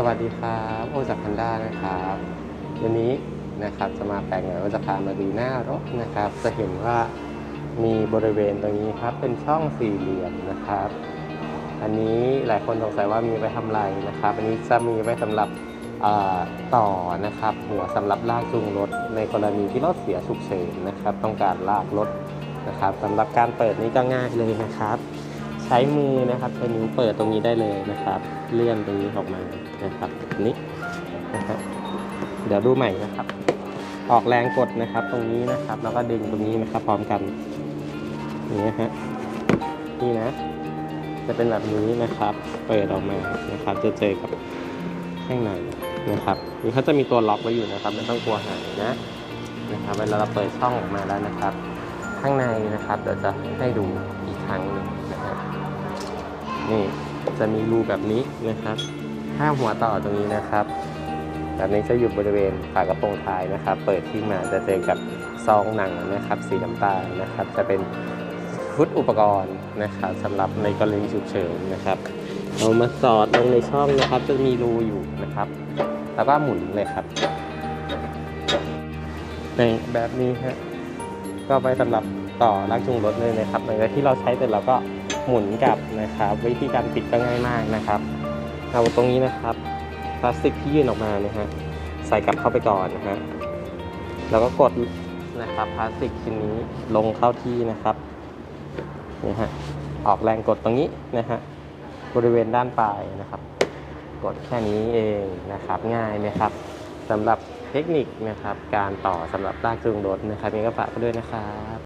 สวัสดีครับโอจากคันด้านะครับวันนี้นะครับจะมาแปลงหน่อยว่าจะพามาดูหน้ารถนะครับ จะเห็นว่ามีบริเวณตรงนี้ครับเป็นช่องสี่เหลี่ยมนะครับ อันนี้หลายคนสงสัยว่ามีไว้ทำอะไรนะครับ อันนี้จะมีไว้สำหรับต่อนะครับ หัวสำหรับลากจูงรถ ในกรณีที่รถเสียฉุกเฉินนะครับ ต้องการลากรถนะครับสำหรับการเปิดนี้ก็ง่ายเลยนะครับ ใช้มือนะครับใช้นิ้วเปิดตรงนี้ได้เลยนะครับ เลื่อนตรงนี้ออกมานะครับนี้นะครับเดี๋ยวดูใหม่นะครับ ออกแรงกดนะครับ ตรงนี้นะครับ แล้วก็ดึงตรงนี้นะครับ พร้อมกันอย่างนี้ฮะนี่นะ จะเป็นแบบนี้นะครับ เปิดออกมานะครับ จะเจอกับข้างในนะครับนี่เขาจะมีตัวล็อกไว้อยู่นะครับไม่ต้องกลัวหายนะนะครับเวลาเราเปิดช่องออกมาแล้วนะครับ ข้างในนะครับเดี๋ยวจะให้ดูอีกครั้งหนึ่งนะฮะ นี่จะมีรูแบบนี้นะครับห้าหัวต่อตรงนี้นะครับ แบบนี้จะอยู่บริเวณฝากระโปรงท้ายนะครับ เปิดที่มาจะเจอกับซองหนังนะครับ สีน้ำตาลนะครับ จะเป็นฟุตอุปกรณ์นะครับสำหรับในกรณีฉุกเฉินนะครับเอามาสอดลงในช่องนะครับ จะมีรูอยู่นะครับ แล้วก็หมุนเลยครับในแบบนี้ฮะก็ไว้สำหรับ ต่อลากจูงรถเลยนะครับหลังจากที่เราใช้เสร็จเราก็หมุนกลับนะครับ วิธีการติดก็ง่ายมากนะครับเอาตรงนี้นะครับพลาสติกที่ยื่นออกมานะฮะใส่กลับเข้าไปก่อนนะฮะแล้วก็กดนะครับพลาสติกชิ้นนี้ลงเข้าที่นะครับนี่ฮะออกแรงกดตรงนี้นะฮะบริเวณด้านปลายนะครับ กดแค่นี้เองนะครับง่ายไหมครับสำหรับเทคนิคนะครับ การต่อสำหรับลากจูงรถนะครับนี่ก็ฝากไว้ด้วยนะครับ